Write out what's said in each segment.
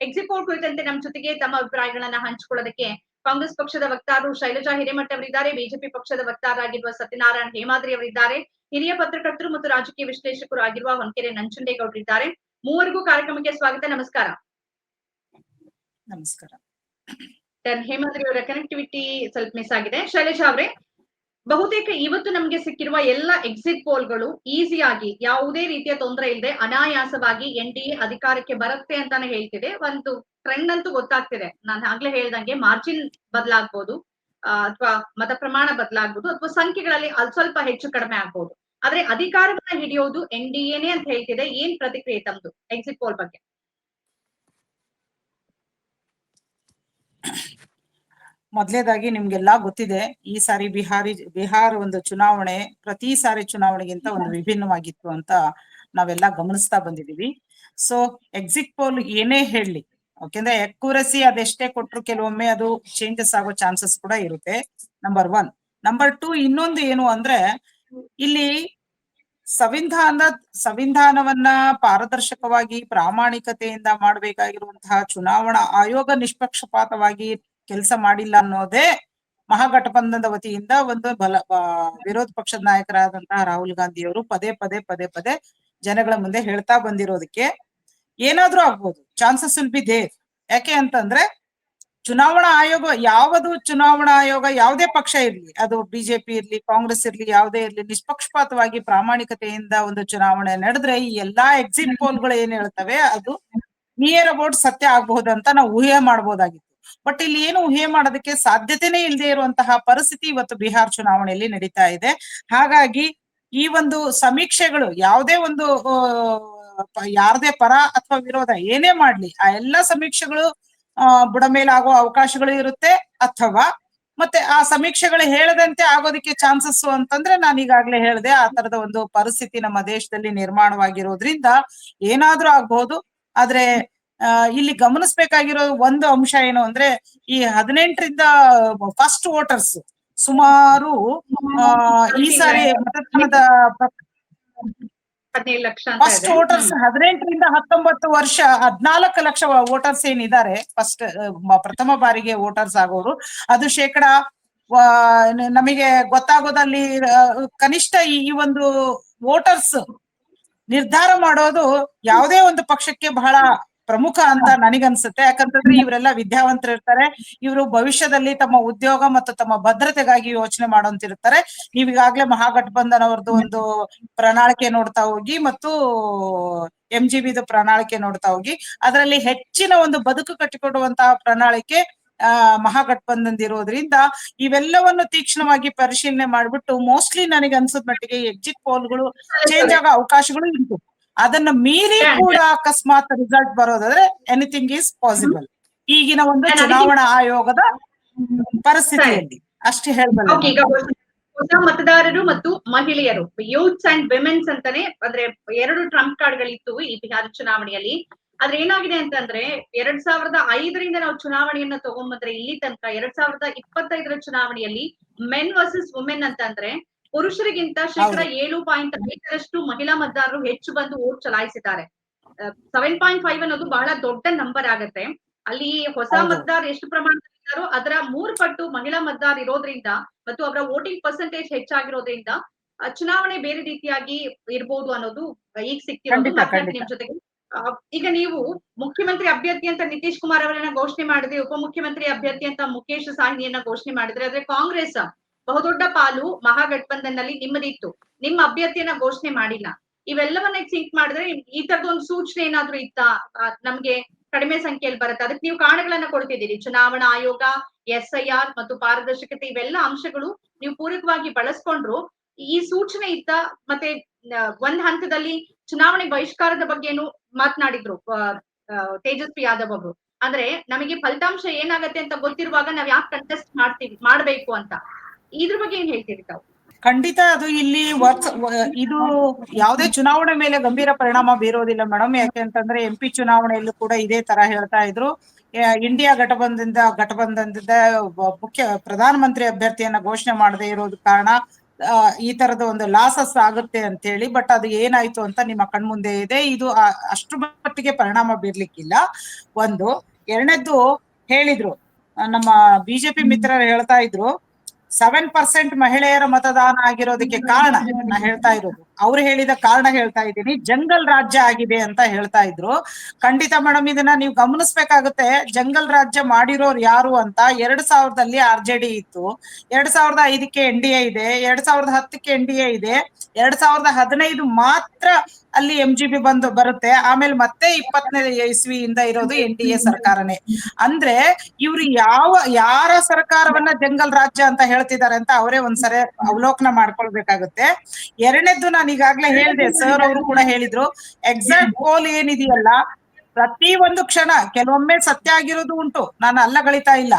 Exit poll ಕುರಿತಂತೆ ನಮ್ಮ ಜೊತೆಗೆ ತಮ್ಮ ಅಭಿಪ್ರಾಯಗಳನ್ನ ಹಂಚಿಕೊಳ್ಳೋದಕ್ಕೆ ಕಾಂಗ್ರೆಸ್ ಪಕ್ಷದ ವಕ್ತಾರರು ಶೈಲಜಾ ಹಿರೇಮಠ ಅವರಿದ್ದಾರೆ. ಬಿಜೆಪಿ ಪಕ್ಷದ ವಕ್ತಾರರಾಗಿರುವ ಸತ್ಯನಾರಾಯಣ ಹೇಮಾದ್ರಿ ಅವರಿದ್ದಾರೆ. ಹಿರಿಯ ಪತ್ರಕರ್ತರು ಮತ್ತು ರಾಜಕೀಯ ವಿಶ್ಲೇಷಕರು ಆಗಿರುವ ಹೊನ್ಕೆರೆ ನಂಜುಂಡೇಗೌಡರಿದ್ದಾರೆ ಮೂವರಿಗೂ ಕಾರ್ಯಕ್ರಮಕ್ಕೆ ಸ್ವಾಗತ. ನಮಸ್ಕಾರ. ನಮಸ್ಕಾರ. ಹೇಮಾದ್ರಿ ಅವರ ಕನೆಕ್ಟಿವಿಟಿ ಸ್ವಲ್ಪ ಮಿಸ್ ಆಗಿದೆ. ಶೈಲಜಾ ಅವರೇ ಬಹುತೇಕ ಇವತ್ತು ನಮಗೆ ಸಿಕ್ಕಿರುವ ಎಲ್ಲ ಎಕ್ಸಿಟ್ ಪೋಲ್ಗಳು ಈಸಿಯಾಗಿ ಯಾವುದೇ ರೀತಿಯ ತೊಂದರೆ ಇಲ್ಲದೆ ಅನಾಯಾಸವಾಗಿ ಎನ್ ಡಿ ಅಧಿಕಾರಕ್ಕೆ ಬರುತ್ತೆ ಅಂತಾನೆ ಹೇಳ್ತಿದೆ. ಒಂದು ಟ್ರೆಂಡ್ ಅಂತೂ ಗೊತ್ತಾಗ್ತಿದೆ. ನಾನು ಆಗ್ಲೇ ಹೇಳ್ದಂಗೆ ಮಾರ್ಜಿನ್ ಬದಲಾಗ್ಬೋದು ಅಥವಾ ಮತ ಪ್ರಮಾಣ ಬದಲಾಗ್ಬೋದು, ಅಥವಾ ಸಂಖ್ಯೆಗಳಲ್ಲಿ ಅಲ್ ಸ್ವಲ್ಪ ಹೆಚ್ಚು ಕಡಿಮೆ ಆಗ್ಬೋದು. ಆದ್ರೆ ಅಧಿಕಾರವನ್ನ ಹಿಡಿಯೋದು ಎನ್ ಡಿ ಎನೇ ಅಂತ ಹೇಳ್ತಿದೆ. ಏನ್ ಪ್ರತಿಕ್ರಿಯೆ ತಮ್ದು ಎಕ್ಸಿಟ್ ಪೋಲ್ ಬಗ್ಗೆ? ಮೊದಲೇದಾಗಿ ನಿಮ್ಗೆಲ್ಲಾ ಗೊತ್ತಿದೆ, ಈ ಸಾರಿ ಬಿಹಾರಿ, ಬಿಹಾರ ಒಂದು ಚುನಾವಣೆ, ಪ್ರತಿ ಸಾರಿ ಚುನಾವಣೆಗಿಂತ ಒಂದು ವಿಭಿನ್ನವಾಗಿತ್ತು ಅಂತ ನಾವೆಲ್ಲ ಗಮನಿಸ್ತಾ ಬಂದಿದೀವಿ ಸೊ ಎಕ್ಸಿಟ್ ಪೋಲ್ ಏನೇ ಹೇಳಲಿ ಯಾಕೆಂದ್ರೆ ಅಕ್ಯುರಸಿ ಅದೆಷ್ಟೇ ಕೊಟ್ರು ಕೆಲವೊಮ್ಮೆ ಅದು ಚೇಂಜಸ್ ಆಗೋ ಚಾನ್ಸಸ್ ಕೂಡ ಇರುತ್ತೆ ನಂಬರ್ ಒನ್ ನಂಬರ್ ಟೂ ಇನ್ನೊಂದು ಏನು ಅಂದ್ರೆ, ಇಲ್ಲಿ ಸಂವಿಧಾನ, ಸಂವಿಧಾನವನ್ನ ಪಾರದರ್ಶಕವಾಗಿ ಪ್ರಾಮಾಣಿಕತೆಯಿಂದ ಮಾಡಬೇಕಾಗಿರುವಂತಹ ಚುನಾವಣಾ ಆಯೋಗ ನಿಷ್ಪಕ್ಷಪಾತವಾಗಿ ಕೆಲಸ ಮಾಡಿಲ್ಲ ಅನ್ನೋದೇ ಮಹಾಗಠಬಂಧನದ ವತಿಯಿಂದ ಒಂದು ಬಲ ವಿರೋಧ ಪಕ್ಷದ ನಾಯಕರಾದಂತಹ ರಾಹುಲ್ ಗಾಂಧಿ ಅವರು ಪದೇ ಪದೇ ಪದೇ ಪದೇ ಜನಗಳ ಮುಂದೆ ಹೇಳ್ತಾ ಬಂದಿರೋದಕ್ಕೆ ಏನಾದ್ರೂ ಆಗ್ಬೋದು. ಚಾನ್ಸಸ್ ವಿಲ್ ಬಿ ದೇರ್ ಯಾಕೆ ಅಂತಂದ್ರೆ ಚುನಾವಣಾ ಆಯೋಗ, ಯಾವುದು ಚುನಾವಣಾ ಆಯೋಗ ಯಾವುದೇ ಪಕ್ಷ ಇರ್ಲಿ, ಅದು ಬಿಜೆಪಿ ಇರ್ಲಿ, ಕಾಂಗ್ರೆಸ್ ಇರ್ಲಿ, ಯಾವುದೇ ಇರ್ಲಿ, ನಿಷ್ಪಕ್ಷಪಾತವಾಗಿ ಪ್ರಾಮಾಣಿಕತೆಯಿಂದ ಒಂದು ಚುನಾವಣೆ ನಡೆದ್ರೆ ಈ ಎಲ್ಲಾ ಎಕ್ಸಿಟ್ ಪೋಲ್ಗಳು ಏನ್ ಹೇಳ್ತವೆ? ಅದು ನಿಯರ್ ಅಬೌಟ್ ಸತ್ಯ ಆಗಬಹುದು ಅಂತ ನಾವು ಊಹೆ ಮಾಡಬಹುದಾಗಿತ್ತು ಬಟ್ ಇಲ್ಲಿ ಏನು ಊಹೆ ಮಾಡೋದಕ್ಕೆ ಸಾಧ್ಯತೆನೇ ಇಲ್ಲದೆ ಇರುವಂತಹ ಪರಿಸ್ಥಿತಿ ಇವತ್ತು ಬಿಹಾರ್ ಚುನಾವಣೆಯಲ್ಲಿ ನಡೀತಾ ಇದೆ. ಹಾಗಾಗಿ ಈ ಒಂದು ಸಮೀಕ್ಷೆಗಳು ಯಾವುದೇ ಒಂದು ಯಾರದೇ ಪರ ಅಥವಾ ವಿರೋಧ ಏನೇ ಮಾಡ್ಲಿ, ಆ ಎಲ್ಲಾ ಸಮೀಕ್ಷೆಗಳು, ಆ, ಬುಡ ಮೇಲಾಗುವ ಅವಕಾಶಗಳು ಇರುತ್ತೆ ಅಥವಾ ಮತ್ತೆ ಆ ಸಮೀಕ್ಷೆಗಳು ಹೇಳದಂತೆ ಆಗೋದಕ್ಕೆ ಚಾನ್ಸಸ್ ಅಂತಂದ್ರೆ ನಾನು ಈಗಾಗಲೇ ಹೇಳಿದೆ ಆ ತರದ ಒಂದು ಪರಿಸ್ಥಿತಿ ನಮ್ಮ ದೇಶದಲ್ಲಿ ನಿರ್ಮಾಣವಾಗಿರೋದ್ರಿಂದ ಏನಾದ್ರೂ ಆಗ್ಬಹುದು ಆದ್ರೆ ಇಲ್ಲಿ ಗಮನಿಸ್ಬೇಕಾಗಿರೋ ಒಂದು ಅಂಶ ಏನು ಅಂದ್ರೆ ಈ ಹದಿನೆಂಟರಿಂದ ಫಸ್ಟ್ ವೋಟರ್ಸ್ ಸುಮಾರು ಆ, ಈ ಸಾರಿ ಮತದಾನದ ಫಸ್ಟ್ ವೋಟರ್ಸ್ ಹದಿನೆಂಟರಿಂದ ಹತ್ತೊಂಬತ್ತು ವರ್ಷ ಹದ್ನಾಲ್ಕು ಲಕ್ಷ ವೋಟರ್ಸ್ ಏನಿದ್ದಾರೆ ಫಸ್ಟ್ ಪ್ರಥಮ ಬಾರಿಗೆ ವೋಟರ್ಸ್ ಆಗೋರು. ಅದು ಶೇಕಡ ನಮಗೆ ಗೊತ್ತಾಗೋದಲ್ಲಿ ಕನಿಷ್ಠ ಈ ಒಂದು ವೋಟರ್ಸ್ ನಿರ್ಧಾರ ಮಾಡೋದು ಯಾವುದೇ ಒಂದು ಪಕ್ಷಕ್ಕೆ ಬಹಳ ಪ್ರಮುಖ ಅಂತ ನನಗನ್ಸುತ್ತೆ. ಯಾಕಂತಂದ್ರೆ ಇವರೆಲ್ಲ ವಿದ್ಯಾವಂತರು ಇರ್ತಾರೆ ಇವರು ಭವಿಷ್ಯದಲ್ಲಿ ತಮ್ಮ ಉದ್ಯೋಗ ಮತ್ತು ತಮ್ಮ ಭದ್ರತೆಗಾಗಿ ಯೋಚನೆ ಮಾಡೋಂತಿರ್ತಾರೆ. ನೀವೀಗಾಗ್ಲೇ ಮಹಾಗಠಬಂಧನ್ ಅವ್ರದ್ದು ಒಂದು ಪ್ರಣಾಳಿಕೆ ನೋಡ್ತಾ ಹೋಗಿ ಮತ್ತು ಎಂ ಜಿ ಬಿದು ಪ್ರಣಾಳಿಕೆ ನೋಡ್ತಾ ಹೋಗಿ, ಅದರಲ್ಲಿ ಹೆಚ್ಚಿನ ಒಂದು ಬದುಕು ಕಟ್ಟಿಕೊಡುವಂತಹ ಪ್ರಣಾಳಿಕೆ, ಆ ಮಹಾಗಠಬಂಧನ್ ಇರೋದ್ರಿಂದ ಇವೆಲ್ಲವನ್ನು ತೀಕ್ಷ್ಣವಾಗಿ ಪರಿಶೀಲನೆ ಮಾಡ್ಬಿಟ್ಟು, ಮೋಸ್ಟ್ಲಿ ನನಗೆ ಅನ್ಸದ್ ಮಟ್ಟಿಗೆ ಎಕ್ಸಿಟ್ ಪೋಲ್ಗಳು ಚೇಂಜ್ ಆಗೋ ಅವಕಾಶಗಳು ಉಂಟು. ಅದನ್ನ ಮೀರಿ ಕೂಡ ಅಕಸ್ಮಾತ್ ರಿಸಲ್ಟ್ ಬರೋದಾದ್ರೆ ಎನಿಥಿಂಗ್ ಈಸ್ ಪಾಸಿಬಲ್ ಈಗಿನ ಒಂದು ಚುನಾವಣಾ ಆಯೋಗದ ಪರಿಸ್ಥಿತಿಯಲ್ಲಿ ಅಷ್ಟೇ ಹೇಳ್ಬಲ್ಲ. ಹೊಸ ಮತದಾರರು ಮತ್ತು ಮಹಿಳೆಯರು ಯೂತ್ಸ್ ಅಂಡ್ ವಿಮೆನ್ಸ್ ಅಂತಾನೆ ಅಂದ್ರೆ ಎರಡು ಟ್ರಂಪ್ ಕಾರ್ಡ್ಗಳಿತ್ತು ಈ ಬಿಹಾರ ಚುನಾವಣೆಯಲ್ಲಿ. ಆದ್ರೆ ಏನಾಗಿದೆ ಅಂತಂದ್ರೆ ಎರಡ್ ಸಾವಿರದ ಐದರಿಂದ ನಾವು ಚುನಾವಣೆಯನ್ನ ತಗೊಂಬಂದ್ರೆ ಇಲ್ಲಿ ತನಕ ಎರಡ್ ಸಾವಿರದ ಇಪ್ಪತ್ತೈದರ ಚುನಾವಣೆಯಲ್ಲಿ ಮೆನ್ ವರ್ಸಸ್ ವುಮೆನ್ ಅಂತಂದ್ರೆ ಪುರುಷರಿಗಿಂತ ಶೇಕಡ ಏಳು ಪಾಯಿಂಟ್ ಐದರಷ್ಟು ಮಹಿಳಾ ಮತದಾರರು ಹೆಚ್ಚು ಬಂದು ಓಟ್ ಚಲಾಯಿಸಿದ್ದಾರೆ. ಸೆವೆನ್ ಪಾಯಿಂಟ್ ಫೈವ್ ಅನ್ನೋದು ಬಹಳ ದೊಡ್ಡ ನಂಬರ್ ಆಗತ್ತೆ. ಅಲ್ಲಿ ಹೊಸ. ಮತದಾರ ಎಷ್ಟು ಪ್ರಮಾಣದಲ್ಲಿದ್ದಾರೋ ಅದರ ಮೂರು ಪಟ್ಟು ಮಹಿಳಾ ಮತದಾರ ಇರೋದ್ರಿಂದ ಮತ್ತು ಅವರ ವೋಟಿಂಗ್ ಪರ್ಸೆಂಟೇಜ್ ಹೆಚ್ಚಾಗಿರೋದ್ರಿಂದ ಚುನಾವಣೆ ಬೇರೆ ರೀತಿಯಾಗಿ ಇರ್ಬೋದು ಅನ್ನೋದು ಈಗ ಸಿಕ್ತಿರೋದು ನಿಮ್ ಜೊತೆಗೆ. ಈಗ ನೀವು ಮುಖ್ಯಮಂತ್ರಿ ಅಭ್ಯರ್ಥಿ ಅಂತ ನಿತೀಶ್ ಕುಮಾರ್ ಅವರನ್ನ ಘೋಷಣೆ ಮಾಡಿದ್ರೆ ಉಪಮುಖ್ಯಮಂತ್ರಿ ಅಭ್ಯರ್ಥಿ ಅಂತ ಮುಖೇಶ್ ಸಾಹ್ನಿಯನ್ನ ಘೋಷಣೆ ಮಾಡಿದ್ರೆ ಆದ್ರೆ ಕಾಂಗ್ರೆಸ್ ಬಹುದೊಡ್ಡ ಪಾಲು ಮಹಾಗಠಬಂಧನ್ನಲ್ಲಿ ನಿಮ್ಮದಿತ್ತು. ನಿಮ್ಮ ಅಭ್ಯರ್ಥಿಯನ್ನ ಘೋಷಣೆ ಮಾಡಿಲ್ಲ. ಇವೆಲ್ಲವನ್ನ ಸಿಂಕ್ ಮಾಡಿದ್ರೆ ಈ ತರದೊಂದು ಸೂಚನೆ ಏನಾದ್ರೂ ಇತ್ತ? ನಮ್ಗೆ ಕಡಿಮೆ ಸಂಖ್ಯೆಯಲ್ಲಿ ಬರುತ್ತೆ. ಅದಕ್ಕೆ ನೀವು ಕಾರಣಗಳನ್ನ ಕೊಡ್ತಿದ್ದೀರಿ. ಚುನಾವಣಾ ಆಯೋಗ, ಎಸ್ ಐ ಆರ್ ಮತ್ತು ಪಾರದರ್ಶಕತೆ ಇವೆಲ್ಲ ಅಂಶಗಳು ನೀವು ಪೂರಕವಾಗಿ ಬಳಸ್ಕೊಂಡ್ರು ಈ ಸೂಚನೆ ಇತ್ತ? ಮತ್ತೆ ಒಂದ್ ಹಂತದಲ್ಲಿ ಚುನಾವಣೆ ಬಹಿಷ್ಕಾರದ ಬಗ್ಗೆನು ಮಾತನಾಡಿದ್ರು ತೇಜಸ್ವಿ ಯಾದವ್ ಅವರು. ಅಂದ್ರೆ ನಮಗೆ ಫಲಿತಾಂಶ ಏನಾಗತ್ತೆ ಅಂತ ಗೊತ್ತಿರುವಾಗ ನಾವ್ ಯಾಕೆ ಕಂಟೆಸ್ಟ್ ಮಾಡ್ತೀವಿ ಮಾಡ್ಬೇಕು ಅಂತ? ಇದ್ರ ಬಗ್ಗೆ ಏನ್ ಹೇಳ್ತೀರಿ ತಾವು? ಖಂಡಿತ ಅದು ಇಲ್ಲಿ ವರ್ಕ್ ಇದು ಯಾವುದೇ ಚುನಾವಣೆ ಮೇಲೆ ಗಂಭೀರ ಪರಿಣಾಮ ಬೀರೋದಿಲ್ಲ ಮೇಡಮ್. ಯಾಕೆ ಅಂತಂದ್ರೆ ಎಂ ಪಿ ಚುನಾವಣೆಯಲ್ಲೂ ಕೂಡ ಇದೇ ತರ ಹೇಳ್ತಾ ಇದ್ರು. ಇಂಡಿಯಾ ಘಟಬಂಧನದ ಘಟಬಂಧನದಿಂದ ಮುಖ್ಯ, ಪ್ರಧಾನಮಂತ್ರಿ ಅಭ್ಯರ್ಥಿಯನ್ನ ಘೋಷಣೆ ಮಾಡದೇ ಇರೋದು ಕಾರಣ ಈ ತರದ ಒಂದು ಲಾಸಸ್ ಆಗುತ್ತೆ ಅಂತ ಹೇಳಿ ಬಟ್ ಅದು ಏನಾಯ್ತು ಅಂತ ನಿಮ್ಮ ಕಣ್ಮುಂದೆ ಇದೆ. ಇದು ಅಷ್ಟು ಮಟ್ಟಿಗೆ ಪರಿಣಾಮ ಬೀರ್ಲಿಕ್ಕಿಲ್ಲ. ಒಂದು. ಎರಡನೇದ್ದು ಹೇಳಿದ್ರು. ನಮ್ಮ ಬಿಜೆಪಿ ಮಿತ್ರರು ಹೇಳ್ತಾ ಇದ್ರು. ಸೆವೆನ್ ಪರ್ಸೆಂಟ್ ಮಹಿಳೆಯರ ಮತದಾನ ಆಗಿರೋದಕ್ಕೆ ಕಾರಣ ನಾ ಹೇಳ್ತಾ ಇರೋದು. ಅವ್ರು ಹೇಳಿದ ಕಾರಣ ಹೇಳ್ತಾ ಇದ್ದೀನಿ. ಜಂಗಲ್ ರಾಜ್ಯ ಆಗಿದೆ ಅಂತ ಹೇಳ್ತಾ ಇದ್ರು. ಖಂಡಿತ ಮೇಡಮ್ ಇದನ್ನ ನೀವು ಗಮನಿಸ್ಬೇಕಾಗುತ್ತೆ. ಜಂಗಲ್ ರಾಜ್ಯ ಮಾಡಿರೋರು ಯಾರು ಅಂತ ಎರಡ್ ಸಾವಿರದಲ್ಲಿ ಆರ್ ಜೆ ಡಿ ಇತ್ತು. ಎರಡ್ ಸಾವಿರದ ಐದಕ್ಕೆ ಎನ್ ಡಿ ಎ ಇದೆ. ಎರಡ್ ಸಾವಿರದ ಹತ್ತಕ್ಕೆ ಎನ್ ಡಿ ಎ ಇದೆ. ಎರಡ್ ಸಾವಿರದ ಹದಿನೈದು ಮಾತ್ರ ಅಲ್ಲಿ ಎಂ ಜಿ ಬಿ ಬಂದು ಬರುತ್ತೆ. ಆಮೇಲೆ ಮತ್ತೆ ಇಪ್ಪತ್ತನೇ ಇಸ್ವಿಯಿಂದ ಇರೋದು ಎನ್ ಡಿ ಎ ಸರ್ಕಾರನೇ. ಅಂದ್ರೆ ಇವ್ರು ಯಾವ, ಯಾರ ಸರ್ಕಾರವನ್ನ ಜಂಗಲ್ ರಾಜ್ಯ ಅಂತ ಹೇಳ್ತಿದ್ದಾರೆ ಅಂತ ಅವರೇ ಒಂದ್ಸರಿ ಅವಲೋಕನ ಮಾಡ್ಕೊಳ್ಬೇಕಾಗುತ್ತೆ. ಎರಡನೇದ್ದು ನಾನು ಈಗಾಗ್ಲೇ ಹೇಳಿದೆ ಸರ್ ಅವರು ಕೂಡ ಹೇಳಿದ್ರು ಎಕ್ಸಾಕ್ಟ್ ಗೋಲ್ ಏನಿದೆಯಲ್ಲ ಪ್ರತಿ ಒಂದು ಕ್ಷಣ ಕೆಲವೊಮ್ಮೆ ಸತ್ಯ ಆಗಿರೋದು ಉಂಟು ನಾನು ಅಲ್ಲಗಳಿತಾ ಇಲ್ಲ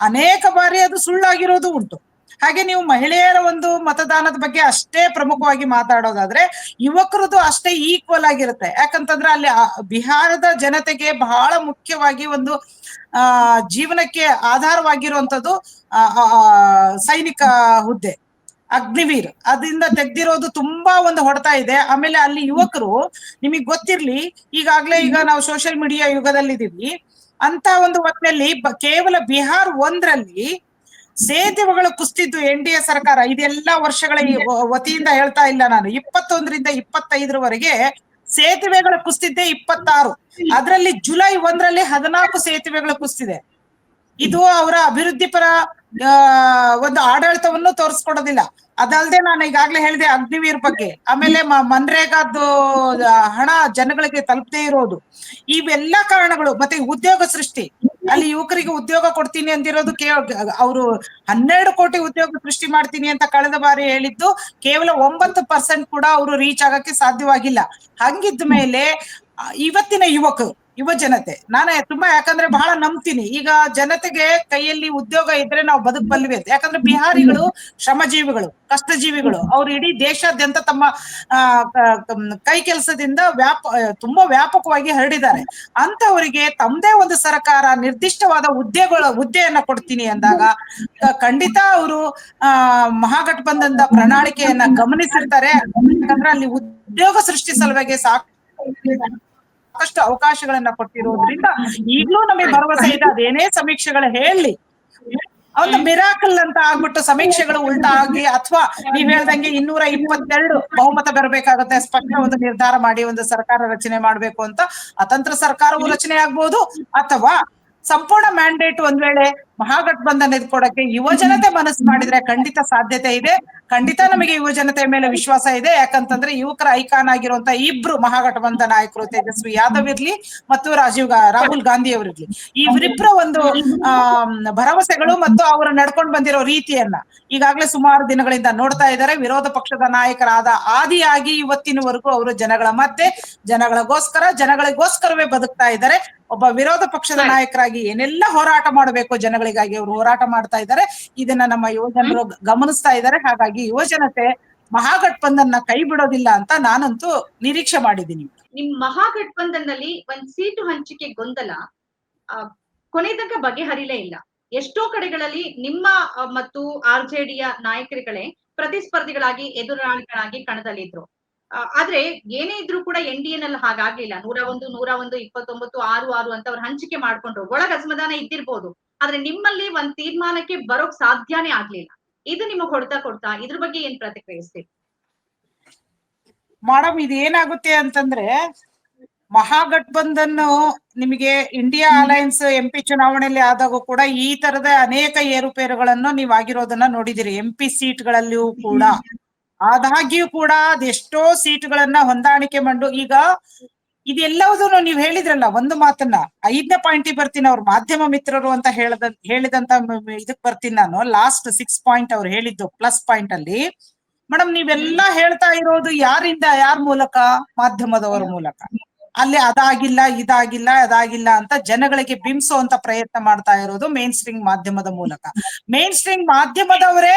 ಅನೇಕ ಬಾರಿ ಅದು ಸುಳ್ಳಾಗಿರೋದು ಉಂಟು. ಹಾಗೆ ನೀವು ಮಹಿಳೆಯರ ಒಂದು ಮತದಾನದ ಬಗ್ಗೆ ಅಷ್ಟೇ ಪ್ರಮುಖವಾಗಿ ಮಾತಾಡೋದಾದ್ರೆ ಯುವಕರದು ಅಷ್ಟೇ ಈಕ್ವಲ್ ಆಗಿರುತ್ತೆ. ಯಾಕಂತಂದ್ರೆ ಅಲ್ಲಿ ಬಿಹಾರದ ಜನತೆಗೆ ಬಹಳ ಮುಖ್ಯವಾಗಿ ಒಂದು ಆ ಜೀವನಕ್ಕೆ ಆಧಾರವಾಗಿರುವಂತದ್ದು ಆ, ಸೈನಿಕ ಹುದ್ದೆ. ಅಗ್ನಿವೀರ್ ಅದರಿಂದ ತೆಗ್ದಿರೋದು ತುಂಬಾ ಒಂದು ಹೊಡ್ತಾ ಇದೆ. ಆಮೇಲೆ ಅಲ್ಲಿ ಯುವಕರು ನಿಮಗೆ ಗೊತ್ತಿರ್ಲಿ ಈಗಾಗ್ಲೇ ಈಗ ನಾವು ಸೋಷಿಯಲ್ ಮೀಡಿಯಾ ಯುಗದಲ್ಲಿದ್ದೀವಿ ಅಂತ ಒಂದು ಹೊತ್ತಿನಲ್ಲಿ ಕೇವಲ ಬಿಹಾರ್ ಒಂದ್ರಲ್ಲಿ ಸೇತುವೆಗಳು ಕುಸ್ತಿದ್ದು ಎನ್ ಡಿ ಎ ಸರ್ಕಾರ. ಇದೆಲ್ಲ ವರ್ಷಗಳ ವತಿಯಿಂದ ಹೇಳ್ತಾ ಇಲ್ಲ ನಾನು. ಇಪ್ಪತ್ತೊಂದರಿಂದ ಇಪ್ಪತ್ತೈದರವರೆಗೆ ಸೇತುವೆಗಳ ಕುಸ್ತಿದ್ದೆ ಇಪ್ಪತ್ತಾರು. ಅದರಲ್ಲಿ ಜುಲೈ ಒಂದರಲ್ಲಿ ಹದಿನಾಲ್ಕು ಸೇತುವೆಗಳು ಕುಸ್ತಿದೆ. ಇದು ಅವರ ಅಭಿವೃದ್ಧಿ ಪರ ಒಂದು ಆಡಳಿತವನ್ನು ತೋರಿಸ್ಕೊಡೋದಿಲ್ಲ. ಅದಲ್ಲದೆ ನಾನು ಈಗಾಗಲೇ ಹೇಳಿದೆ ಅಗ್ನಿವೀರ್ ಬಗ್ಗೆ. ಆಮೇಲೆ ಮನ್ರೇಗಾದ್ದು ಹಣ ಜನಗಳಿಗೆ ತಲುಪದೇ ಇರೋದು. ಇವೆಲ್ಲ ಕಾರಣಗಳು, ಮತ್ತೆ ಉದ್ಯೋಗ ಸೃಷ್ಟಿ. ಅಲ್ಲಿ ಯುವಕರಿಗೆ ಉದ್ಯೋಗ ಕೊಡ್ತೀನಿ ಅಂದಿರೋದು ಕೇ, ಅವರು ಹನ್ನೆರಡು ಕೋಟಿ ಉದ್ಯೋಗ ಸೃಷ್ಟಿ ಮಾಡ್ತೀನಿ ಅಂತ ಕಳೆದ ಬಾರಿ ಹೇಳಿದ್ದು, ಕೇವಲ ಒಂಬತ್ತು ಪರ್ಸೆಂಟ್ ಕೂಡ ಅವರು ರೀಚ್ ಆಗಕ್ಕೆ ಸಾಧ್ಯವಾಗಿಲ್ಲ. ಹಂಗಿದ್ದ ಮೇಲೆ ಇವತ್ತಿನ ಯುವಕರು ಯುವ ಜನತೆ ನಾನು ತುಂಬಾ ಯಾಕಂದ್ರೆ ಬಹಳ ನಂಬ್ತೀನಿ. ಈಗ ಜನತೆಗೆ ಕೈಯಲ್ಲಿ ಉದ್ಯೋಗ ಇದ್ರೆ ನಾವು ಬದುಕಬಲ್ವಿ ಅಂತ. ಯಾಕಂದ್ರೆ ಬಿಹಾರಿಗಳು ಶ್ರಮಜೀವಿಗಳು, ಕಷ್ಟಜೀವಿಗಳು. ಅವ್ರು ಇಡೀ ದೇಶಾದ್ಯಂತ ತಮ್ಮ ಕೈ ಕೆಲಸದಿಂದ ವ್ಯಾಪ ತುಂಬಾ ವ್ಯಾಪಕವಾಗಿ ಹರಡಿದ್ದಾರೆ. ಅಂತವರಿಗೆ ತಮ್ದೇ ಒಂದು ಸರ್ಕಾರ, ನಿರ್ದಿಷ್ಟವಾದ ಹುದ್ದೆಗಳ, ಹುದ್ದೆಯನ್ನ ಕೊಡ್ತೀನಿ ಅಂದಾಗ ಖಂಡಿತ ಅವರು, ಆ ಮಹಾಗಠಬಂಧನದ ಪ್ರಣಾಳಿಕೆಯನ್ನ ಗಮನಿಸಿರ್ತಾರೆ. ಯಾಕಂದ್ರೆ ಅಲ್ಲಿ ಉದ್ಯೋಗ ಸೃಷ್ಟಿ ಸಲುವಾಗಿ ಸಾಕು ಸಾಕಷ್ಟು ಅವಕಾಶಗಳನ್ನ ಕೊಟ್ಟಿರೋದ್ರಿಂದ ಈಗಲೂ ನಮಗೆ ಭರವಸೆ ಇದೆ. ಅದೇನೇ ಸಮೀಕ್ಷೆಗಳು ಹೇಳಿ. ಒಂದು ಮಿರಾಕಲ್ ಅಂತ ಆಗ್ಬಿಟ್ಟು ಸಮೀಕ್ಷೆಗಳು ಉಲ್ಟಾ ಆಗಿ ಅಥವಾ ನೀವ್ ಹೇಳ್ದಂಗೆ ಇನ್ನೂರ ಇಪ್ಪತ್ತೆರಡು ಬಹುಮತ ಬರಬೇಕಾಗುತ್ತೆ. ಸ್ಪಷ್ಟ ಒಂದು ನಿರ್ಧಾರ ಮಾಡಿ ಒಂದು ಸರ್ಕಾರ ರಚನೆ ಮಾಡ್ಬೇಕು ಅಂತ. ಅತಂತ್ರ ಸರ್ಕಾರವು ರಚನೆ ಆಗ್ಬಹುದು ಅಥವಾ ಸಂಪೂರ್ಣ ಮ್ಯಾಂಡೇಟ್ ಒಂದ್ ವೇಳೆ ಮಹಾಗಠಬಂಧನ ಕೊಡಕ್ಕೆ ಯುವ ಜನತೆ ಮನಸ್ಸು ಮಾಡಿದ್ರೆ ಖಂಡಿತ ಸಾಧ್ಯತೆ ಇದೆ. ಖಂಡಿತ ನಮಗೆ ಯುವ ಜನತೆಯ ಮೇಲೆ ವಿಶ್ವಾಸ ಇದೆ. ಯಾಕಂತಂದ್ರೆ ಯುವಕರ ಐಕಾನ್ ಆಗಿರುವಂತ ಇಬ್ರು ಮಹಾಗಠಬಂಧನ ನಾಯಕರು ತೇಜಸ್ವಿ ಯಾದವ್ ಇರ್ಲಿ ಮತ್ತು ರಾಜೀವ್ ಗಾ ರಾಹುಲ್ ಗಾಂಧಿ ಅವರಿರ್ಲಿ ಇವರಿಬ್ಬರ ಒಂದು ಆ ಭರವಸೆಗಳು ಮತ್ತು ಅವರು ನಡ್ಕೊಂಡು ಬಂದಿರೋ ರೀತಿಯನ್ನ ಈಗಾಗಲೇ ಸುಮಾರು ದಿನಗಳಿಂದ ನೋಡ್ತಾ ಇದ್ದಾರೆ. ವಿರೋಧ ಪಕ್ಷದ ನಾಯಕರಾದ ಆದಿಯಾಗಿ ಇವತ್ತಿನವರೆಗೂ ಅವರು ಜನಗಳ ಮಧ್ಯೆ ಜನಗಳಿಗೋಸ್ಕರ ಜನಗಳಿಗೋಸ್ಕರವೇ ಬದುಕ್ತಾ ಇದ್ದಾರೆ. ಒಬ್ಬ ವಿರೋಧ ಪಕ್ಷದ ನಾಯಕರಾಗಿ ಏನೆಲ್ಲ ಹೋರಾಟ ಮಾಡಬೇಕು ಜನಗಳಿಗಾಗಿ ಅವರು ಹೋರಾಟ ಮಾಡ್ತಾ ಇದ್ದಾರೆ. ಇದನ್ನ ನಮ್ಮ ಯುವಜನರು ಗಮನಿಸ್ತಾ ಇದ್ದಾರೆ. ಹಾಗಾಗಿ ಯುವಜನತೆ ಮಹಾಗಠಬಂಧನ್ನ ಕೈ ಬಿಡೋದಿಲ್ಲ ಅಂತ ನಾನಂತೂ ನಿರೀಕ್ಷೆ ಮಾಡಿದ್ದೀನಿ. ನಿಮ್ ಮಹಾಗಠಬಂಧನ್ನಲ್ಲಿ ಒಂದ್ ಸೀಟು ಹಂಚಿಕೆ ಗೊಂದಲ ಕೊನೆ ತನಕ ಬಗೆಹರಿಲೇ ಇಲ್ಲ. ಎಷ್ಟೋ ಕಡೆಗಳಲ್ಲಿ ನಿಮ್ಮ ಮತ್ತು ಆರ್ ಜೆ ಡಿಯ ನಾಯಕರುಗಳೇ ಪ್ರತಿಸ್ಪರ್ಧಿಗಳಾಗಿ, ಎದುರಾಳಿಗಳಾಗಿ ಕಣದಲ್ಲಿದ್ರು. ಆದ್ರೆ ಏನೇ ಇದ್ರೂ ಕೂಡ ಎನ್ ಡಿ ನಲ್ಲಿ ಹಾಗಾಗ್ಲಿಲ್ಲ. ನೂರ ಒಂದು ನೂರ ಒಂದು, ಇಪ್ಪತ್ತೊಂಬತ್ತು, ಆರು ಆರು ಅಂತ ಅವ್ರು ಹಂಚಿಕೆ ಮಾಡ್ಕೊಂಡ್ರು. ಒಳಗ ಅಸಮಾಧಾನ ಇದ್ದಿರ್ಬೋದು. ಆದ್ರೆ ನಿಮ್ಮಲ್ಲಿ ಒಂದ್ ತೀರ್ಮಾನಕ್ಕೆ ಬರೋಕ್ ಸಾಧ್ಯನೇ ಆಗ್ಲಿಲ್ಲ. ಇದು ನಿಮಗ್ ಹೊಡ್ತಾ ಕೊಡ್ತಾ ಇದ್ರ ಬಗ್ಗೆ ಏನ್ ಪ್ರತಿಕ್ರಿಯಿಸ್ತೀವಿ ಮೇಡಮ್, ಇದು ಏನಾಗುತ್ತೆ ಅಂತಂದ್ರೆ ಮಹಾಗಠಬಂಧನ್ ನಿಮಗೆ ಇಂಡಿಯಾ ಅಲಯನ್ಸ್ ಎಂ ಪಿ ಚುನಾವಣೆಯಲ್ಲಿ ಆದಾಗ ಕೂಡ ಈ ತರದ ಅನೇಕ ಏರುಪೇರುಗಳನ್ನು ನೀವು ಆಗಿರೋದನ್ನ ನೋಡಿದಿರಿ. ಎಂ ಪಿ ಸೀಟ್ಗಳಲ್ಲಿಯೂ ಕೂಡ. ಆದಾಗ್ಯೂ ಕೂಡ ಅದೆಷ್ಟೋ ಸೀಟ್ಗಳನ್ನ ಹೊಂದಾಣಿಕೆ ಮಾಡು ಈಗ ಇದೆಲ್ಲವುದನ್ನು ನೀವು ಹೇಳಿದ್ರಲ್ಲ, ಒಂದು ಮಾತನ್ನ, ಐದನೇ ಪಾಯಿಂಟ್ ಬರ್ತೀನಿ ಅವ್ರ ಮಾಧ್ಯಮ ಮಿತ್ರರು ಅಂತ ಹೇಳದ, ಹೇಳಿದಂತ ಇದಕ್ ಬರ್ತೀನಿ ನಾನು. ಲಾಸ್ಟ್ ಸಿಕ್ಸ್ ಪಾಯಿಂಟ್ ಅವ್ರು ಹೇಳಿದ್ದು ಪ್ಲಸ್ ಪಾಯಿಂಟ್ ಅಲ್ಲಿ. ಮೇಡಮ್ ನೀವೆಲ್ಲಾ ಹೇಳ್ತಾ ಇರೋದು ಯಾರಿಂದ, ಯಾರ ಮೂಲಕ? ಮಾಧ್ಯಮದವರ ಮೂಲಕ. ಅಲ್ಲಿ ಅದಾಗಿಲ್ಲ, ಇದಾಗಿಲ್ಲ, ಅದಾಗಿಲ್ಲ ಅಂತ ಜನಗಳಿಗೆ ಬಿಂಬಿಸುವಂತ ಪ್ರಯತ್ನ ಮಾಡ್ತಾ ಇರೋದು ಮೇನ್ ಸ್ಟ್ರಿಂಗ್ ಮಾಧ್ಯಮದ ಮೂಲಕ. ಮೇನ್ ಸ್ಟ್ರಿಂಗ್ ಮಾಧ್ಯಮದವರೇ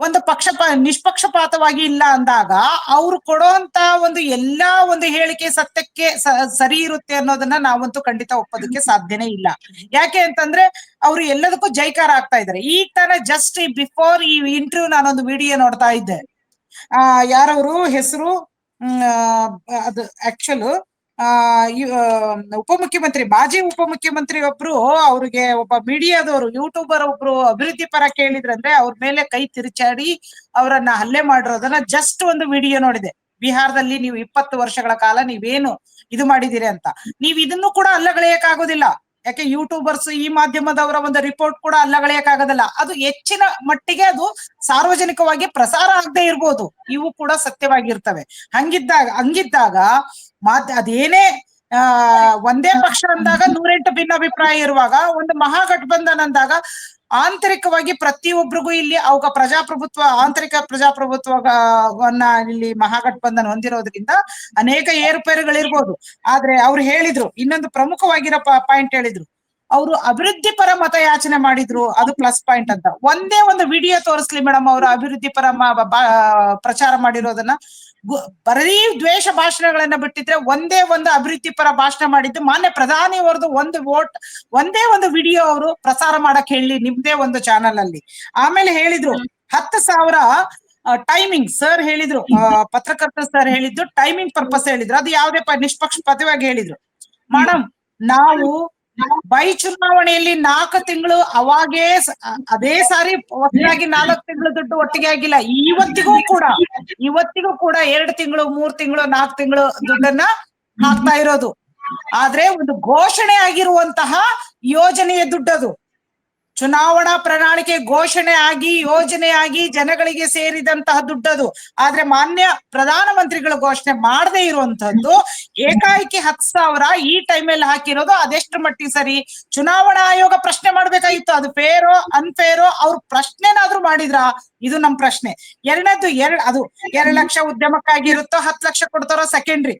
ಒಂದು ಪಕ್ಷಪ, ನಿಷ್ಪಕ್ಷಪಾತವಾಗಿ ಇಲ್ಲ ಅಂದಾಗ ಅವ್ರು ಕೊಡೋಂತ ಒಂದು ಎಲ್ಲಾ ಒಂದು ಹೇಳಿಕೆ ಸತ್ಯಕ್ಕೆ ಸರಿ ಇರುತ್ತೆ ಅನ್ನೋದನ್ನ ನಾವಂತೂ ಖಂಡಿತ ಒಪ್ಪೋದಕ್ಕೆ ಸಾಧ್ಯನೇ ಇಲ್ಲ. ಯಾಕೆ ಅಂತಂದ್ರೆ ಅವ್ರು ಎಲ್ಲದಕ್ಕೂ ಜೈಕಾರ ಆಗ್ತಾ ಇದಾರೆ ಈಗ ತಾನೇ ಜಸ್ಟ್ ಬಿಫೋರ್ ಈ ಇಂಟರ್ವ್ಯೂ ನಾನೊಂದು ವಿಡಿಯೋ ನೋಡ್ತಾ ಇದ್ದೆ. ಆ, ಯಾರವರು ಹೆಸರು? ಅದು ಆಕ್ಚುಲ್ ಆ ಉಪಮುಖ್ಯಮಂತ್ರಿ, ಮಾಜಿ ಉಪಮುಖ್ಯಮಂತ್ರಿ ಒಬ್ರು, ಅವ್ರಿಗೆ ಒಬ್ಬ ಮೀಡಿಯಾದವರು, ಯೂಟ್ಯೂಬರ್ ಒಬ್ರು ಅಭಿವೃದ್ಧಿ ಪರ ಕೇಳಿದ್ರಂದ್ರೆ ಅವ್ರ ಮೇಲೆ ಕೈ ತಿರುಚಾಡಿ ಅವರನ್ನ ಹಲ್ಲೆ ಮಾಡಿರೋದನ್ನ ಜಸ್ಟ್ ಒಂದು ವಿಡಿಯೋ ನೋಡಿದೆ. ಬಿಹಾರದಲ್ಲಿ ನೀವು ಇಪ್ಪತ್ತು ವರ್ಷಗಳ ಕಾಲ ನೀವೇನು ಇದು ಮಾಡಿದಿರಿ ಅಂತ. ನೀವ್ ಇದನ್ನು ಕೂಡ ಅಲ್ಲಗಳೆಯಕ್ ಆಗೋದಿಲ್ಲ ಯಾಕೆ ಯೂಟ್ಯೂಬರ್ಸ್ ಈ ಮಾಧ್ಯಮದವರ ಒಂದು ರಿಪೋರ್ಟ್ ಕೂಡ ಅಲ್ಲಗಳೆಯಕ್ಕಾಗೋದಲ್ಲ. ಅದು ಹೆಚ್ಚಿನ ಮಟ್ಟಿಗೆ ಅದು ಸಾರ್ವಜನಿಕವಾಗಿ ಪ್ರಸಾರ ಆಗದೆ ಇರ್ಬೋದು. ಇವು ಕೂಡ ಸತ್ಯವಾಗಿರ್ತವೆ. ಹಂಗಿದ್ದಾಗ ಹಂಗಿದ್ದಾಗ ಮಾಧ್ಯ ಅದೇನೇ, ಆ, ಒಂದೇ ಪಕ್ಷ ಅಂದಾಗ ನೂರೆಂಟು ಭಿನ್ನಾಭಿಪ್ರಾಯ ಇರುವಾಗ, ಒಂದು ಮಹಾಗಠಬಂಧನ್ ಅಂದಾಗ ಆಂತರಿಕವಾಗಿ ಪ್ರತಿಯೊಬ್ಬರಿಗೂ ಇಲ್ಲಿ ಅವಾಗ ಪ್ರಜಾಪ್ರಭುತ್ವ, ಆಂತರಿಕ ಪ್ರಜಾಪ್ರಭುತ್ವವನ್ನ ಇಲ್ಲಿ ಮಹಾಗಠಬಂಧನ್ ಹೊಂದಿರೋದ್ರಿಂದ ಅನೇಕ ಏರುಪೇರುಗಳಿರ್ಬೋದು. ಆದ್ರೆ ಅವ್ರು ಹೇಳಿದ್ರು, ಇನ್ನೊಂದು ಪ್ರಮುಖವಾಗಿರೋ ಪಾಯಿಂಟ್ ಹೇಳಿದ್ರು. ಅವರು ಅಭಿವೃದ್ಧಿ ಪರ ಮತಯಾಚನೆ ಮಾಡಿದ್ರು, ಅದು ಪ್ಲಸ್ ಪಾಯಿಂಟ್ ಅಂತ. ಒಂದೇ ಒಂದು ವಿಡಿಯೋ ತೋರಿಸ್ಲಿ ಮೇಡಮ್ ಅವರು ಅಭಿವೃದ್ಧಿ ಪರ ಪ್ರಚಾರ ಮಾಡಿರೋದನ್ನ. ಬರೀ ದ್ವೇಷ ಭಾಷಣಗಳನ್ನ ಬಿಟ್ಟಿದ್ರೆ ಒಂದೇ ಒಂದು ಅಭಿವೃದ್ಧಿ ಪರ ಭಾಷಣ ಮಾಡಿದ್ದು ಮಾನ್ಯ ಪ್ರಧಾನಿ ಅವ್ರದ್ದು ಒಂದು ವೋಟ್ ಒಂದೇ ಒಂದು ವಿಡಿಯೋ ಅವರು ಪ್ರಸಾರ ಮಾಡಕ್ ಹೇಳಿ ನಿಮ್ದೇ ಒಂದು ಚಾನಲ್ ಅಲ್ಲಿ. ಆಮೇಲೆ ಹೇಳಿದ್ರು ಹತ್ತು ಸಾವಿರ ಟೈಮಿಂಗ್ ಸರ್ ಹೇಳಿದ್ರು ಪತ್ರಕರ್ತ ಸರ್ ಹೇಳಿದ್ದು ಟೈಮಿಂಗ್ ಪರ್ಪಸ್ ಹೇಳಿದ್ರು. ಅದು ಯಾವುದೇ ಪ- ನಿಷ್ಪಕ್ಷಪಾತವಾಗಿ ಹೇಳಿದ್ರು. ಮೇಡಮ್ ನಾವು ಬೈ ಚುನಾವಣೆಯಲ್ಲಿ ನಾಲ್ಕು ತಿಂಗಳು ಅವಾಗೇ ಅದೇ ಸಾರಿ ಒಟ್ಟಾಗಿ ನಾಲ್ಕು ತಿಂಗಳು ದುಡ್ಡು ಒಟ್ಟಿಗೆ ಆಗಿಲ್ಲ. ಇವತ್ತಿಗೂ ಕೂಡ ಇವತ್ತಿಗೂ ಕೂಡ ಎರಡು ತಿಂಗಳು, ಮೂರ್ ತಿಂಗಳು, ನಾಲ್ಕು ತಿಂಗಳು ದುಡ್ಡನ್ನ ಹಾಕ್ತಾ ಇರೋದು. ಆದ್ರೆ ಒಂದು ಘೋಷಣೆ ಆಗಿರುವಂತಹ ಯೋಜನೆಯ ದುಡ್ಡದು. ಚುನಾವಣಾ ಪ್ರಣಾಳಿಕೆ ಘೋಷಣೆ ಆಗಿ, ಯೋಜನೆ ಆಗಿ ಜನಗಳಿಗೆ ಸೇರಿದಂತಹ ದುಡ್ಡದು. ಆದ್ರೆ ಮಾನ್ಯ ಪ್ರಧಾನಮಂತ್ರಿಗಳು ಘೋಷಣೆ ಮಾಡದೇ ಇರುವಂತಹದ್ದು ಏಕಾಏಕಿ ಹತ್ತು ಸಾವಿರ ಈ ಟೈಮಲ್ಲಿ ಹಾಕಿರೋದು ಅದೆಷ್ಟು ಮಟ್ಟಿಗೆ ಸರಿ? ಚುನಾವಣಾ ಆಯೋಗ ಪ್ರಶ್ನೆ ಮಾಡ್ಬೇಕಾಗಿತ್ತು. ಅದು ಫೇರೋ ಅನ್ಫೇರೋ ಅವ್ರ ಪ್ರಶ್ನೆನಾದ್ರೂ ಮಾಡಿದ್ರ? ಇದು ನಮ್ ಪ್ರಶ್ನೆ. ಎರಡನೇದ್ದು ಎರಡ್, ಅದು ಎರಡ್ ಲಕ್ಷ ಉದ್ಯಮಕ್ಕಾಗಿರುತ್ತೋ ಹತ್ತು ಲಕ್ಷ ಕೊಡ್ತಾರೋ ಸೆಕೆಂಡ್ರಿ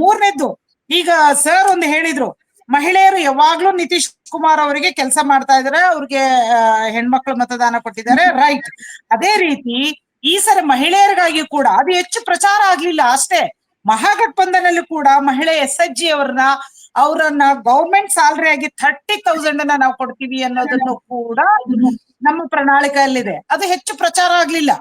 ಮೂರನೇದ್ದು, ಈಗ ಸರ್ ಒಂದು ಹೇಳಿದ್ರು ಮಹಿಳೆಯರು ಯಾವಾಗ್ಲೂ ನಿತೀಶ್ ಕುಮಾರ್ ಅವರಿಗೆ ಕೆಲಸ ಮಾಡ್ತಾ ಇದಾರೆ ಅವ್ರಿಗೆ ಹೆಣ್ಮಕ್ಳು ಮತದಾನ ಕೊಟ್ಟಿದ್ದಾರೆ. ರೈಟ್ ಅದೇ ರೀತಿ ಈ ಸರಿ ಮಹಿಳೆಯರಿಗಾಗಿ ಕೂಡ ಅದು ಹೆಚ್ಚು ಪ್ರಚಾರ ಆಗ್ಲಿಲ್ಲ ಅಷ್ಟೇ. ಮಹಾಗಠಬಂಧನಲ್ಲಿ ಕೂಡ ಮಹಿಳೆ ಎಸ್ ಎಚ್ ಜಿ ಅವ್ರನ್ನ ಅವರನ್ನ ಗೌರ್ಮೆಂಟ್ ಸ್ಯಾಲ್ರಿ ಆಗಿ ಥರ್ಟಿ ತೌಸಂಡ್ ಅನ್ನ ನಾವು ಕೊಡ್ತೀವಿ ಅನ್ನೋದನ್ನು ಕೂಡ ನಮ್ಮ ಪ್ರಣಾಳಿಕೆಯಲ್ಲಿದೆ. ಅದು ಹೆಚ್ಚು ಪ್ರಚಾರ ಆಗ್ಲಿಲ್ಲ.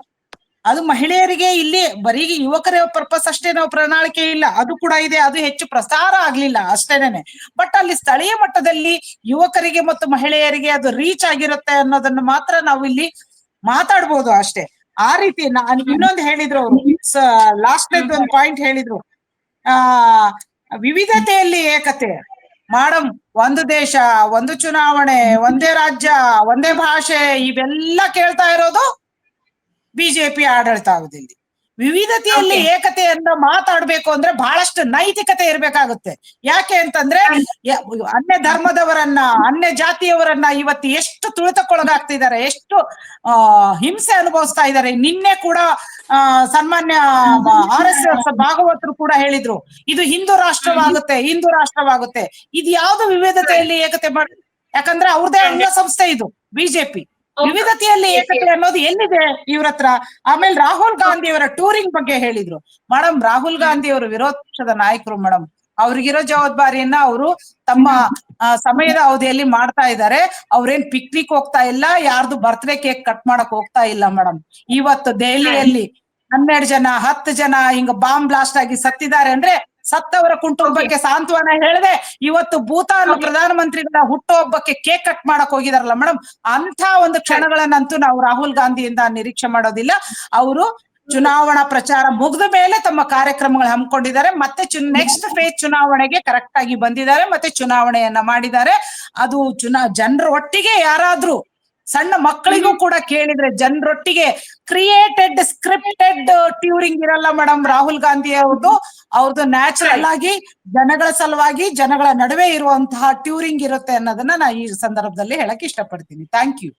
ಅದು ಮಹಿಳೆಯರಿಗೆ ಇಲ್ಲಿ ಬರೀ ಯುವಕರ ಪರ್ಪಸ್ ಅಷ್ಟೇ ನಾವು ಪ್ರಣಾಳಿಕೆ ಇಲ್ಲ. ಅದು ಕೂಡ ಇದೆ. ಅದು ಹೆಚ್ಚು ಪ್ರಸಾರ ಆಗ್ಲಿಲ್ಲ ಅಷ್ಟೇನೆ ಬಟ್ ಅಲ್ಲಿ ಸ್ಥಳೀಯ ಮಟ್ಟದಲ್ಲಿ ಯುವಕರಿಗೆ ಮತ್ತು ಮಹಿಳೆಯರಿಗೆ ಅದು ರೀಚ್ ಆಗಿರುತ್ತೆ ಅನ್ನೋದನ್ನ ಮಾತ್ರ ನಾವು ಇಲ್ಲಿ ಮಾತಾಡ್ಬೋದು ಅಷ್ಟೇ. ಆ ರೀತಿ ನಾನು ಇನ್ನೊಂದು ಹೇಳಿದ್ರು ಅವರು. ಲಾಸ್ಟ್ ಒಂದು ಪಾಯಿಂಟ್ ಹೇಳಿದ್ರು. ಆ ವಿವಿಧತೆಯಲ್ಲಿ ಏಕತೆ. ಮಾಡಮ್ ಒಂದು ದೇಶ ಒಂದು ಚುನಾವಣೆ ಒಂದೇ ರಾಜ್ಯ ಒಂದೇ ಭಾಷೆ ಇವೆಲ್ಲ ಕೇಳ್ತಾ ಇರೋದು ಬಿಜೆಪಿ ಆಡಳಿತ ಆಗುದಿಲ್ಲ. ವಿವಿಧತೆಯಲ್ಲಿ ಏಕತೆಯನ್ನ ಮಾತಾಡ್ಬೇಕು ಅಂದ್ರೆ ಬಹಳಷ್ಟು ನೈತಿಕತೆ ಇರ್ಬೇಕಾಗುತ್ತೆ. ಯಾಕೆ ಅಂತಂದ್ರೆ ಅನ್ಯ ಧರ್ಮದವರನ್ನ ಅನ್ಯ ಜಾತಿಯವರನ್ನ ಇವತ್ತು ಎಷ್ಟು ತುಳಿತಕ್ಕೊಳಗಾಗ್ತಿದ್ದಾರೆ ಎಷ್ಟು ಆ ಹಿಂಸೆ ಅನುಭವಿಸ್ತಾ ಇದ್ದಾರೆ. ನಿನ್ನೆ ಕೂಡ ಆ ಸನ್ಮಾನ್ಯ ಆರ್ ಎಸ್ ಎಸ್ ಭಾಗವತರು ಕೂಡ ಹೇಳಿದ್ರು ಇದು ಹಿಂದೂ ರಾಷ್ಟ್ರವಾಗುತ್ತೆ ಹಿಂದೂ ರಾಷ್ಟ್ರವಾಗುತ್ತೆ. ಇದು ಯಾವ್ದು ವಿವಿಧತೆಯಲ್ಲಿ ಏಕತೆ ಮಾಡ ಯಾಕಂದ್ರೆ ಅವ್ರದೇ ಅಂಗಸಂಸ್ಥೆ ಇದು ಬಿಜೆಪಿ. ವಿವಿಧತೆಯಲ್ಲಿ ಏಕತೆ ಅನ್ನೋದು ಎಲ್ಲಿದೆ ಇವ್ರ ಹತ್ರ? ಆಮೇಲೆ ರಾಹುಲ್ ಗಾಂಧಿ ಅವರ ಟೂರಿಂಗ್ ಬಗ್ಗೆ ಹೇಳಿದ್ರು. ಮೇಡಮ್ ರಾಹುಲ್ ಗಾಂಧಿ ಅವರು ವಿರೋಧ ಪಕ್ಷದ ನಾಯಕರು ಮೇಡಮ್ ಅವ್ರಿಗಿರೋ ಜವಾಬ್ದಾರಿಯನ್ನ ಅವರು ತಮ್ಮ ಸಮಯದ ಅವಧಿಯಲ್ಲಿ ಮಾಡ್ತಾ ಇದ್ದಾರೆ. ಅವ್ರೇನ್ ಪಿಕ್ನಿಕ್ ಹೋಗ್ತಾ ಇಲ್ಲ ಯಾರ್ದು ಬರ್ತ್ಡೇ ಕೇಕ್ ಕಟ್ ಮಾಡಕ್ ಹೋಗ್ತಾ ಇಲ್ಲ ಮೇಡಮ್ ಇವತ್ತು ದೆಹಲಿಯಲ್ಲಿ ಹನ್ನೆರಡು ಜನ ಹತ್ತು ಜನ ಹಿಂಗ ಬಾಂಬ್ ಬ್ಲಾಸ್ಟ್ ಆಗಿ ಸತ್ತಿದ್ದಾರೆ ಅಂದ್ರೆ ಸತ್ತವರ ಕುಟುಂಬಕ್ಕೆ ಸಾಂತ್ವನ ಹೇಳದೆ ಇವತ್ತು ಭೂತಾನ್ ಪ್ರಧಾನಮಂತ್ರಿಗಳ ಹುಟ್ಟುಹಬ್ಬಕ್ಕೆ ಕೇಕ್ ಕಟ್ ಮಾಡಕ್ ಹೋಗಿದಾರಲ್ಲ ಮೇಡಮ್ ಅಂತ ಒಂದು ಕ್ಷಣಗಳನ್ನಂತೂ ನಾವು ರಾಹುಲ್ ಗಾಂಧಿಯಿಂದ ನಿರೀಕ್ಷೆ ಮಾಡೋದಿಲ್ಲ. ಅವರು ಚುನಾವಣಾ ಪ್ರಚಾರ ಮುಗಿದ ಮೇಲೆ ತಮ್ಮ ಕಾರ್ಯಕ್ರಮಗಳು ಹಮ್ಮಿಕೊಂಡಿದ್ದಾರೆ ಮತ್ತೆ ನೆಕ್ಸ್ಟ್ ಫೇಸ್ ಚುನಾವಣೆಗೆ ಕರೆಕ್ಟ್ ಆಗಿ ಬಂದಿದ್ದಾರೆ ಮತ್ತೆ ಚುನಾವಣೆಯನ್ನ ಮಾಡಿದ್ದಾರೆ. ಅದು ಚುನಾ ಜನರ ಒಟ್ಟಿಗೆ ಯಾರಾದ್ರೂ ಸಣ್ಣ ಮಕ್ಕಳಿಗೂ ಕೂಡ ಕೇಳಿದ್ರೆ ಜನರೊಟ್ಟಿಗೆ ಕ್ರಿಯೇಟೆಡ್ ಸ್ಕ್ರಿಪ್ಟೆಡ್ ಟ್ಯೂರಿಂಗ್ ಇರಲ್ಲ ಮೇಡಮ್ ರಾಹುಲ್ ಗಾಂಧಿ ಅವ್ರದ್ದು ಅವ್ರದ್ದು ನ್ಯಾಚುರಲ್ ಆಗಿ ಜನಗಳ ಸಲುವಾಗಿ ಜನಗಳ ನಡುವೆ ಇರುವಂತಹ ಟ್ಯೂರಿಂಗ್ ಇರುತ್ತೆ ಅನ್ನೋದನ್ನ ನಾ ಈ ಸಂದರ್ಭದಲ್ಲಿ ಹೇಳಕ್ ಇಷ್ಟಪಡ್ತೀನಿ. Thank you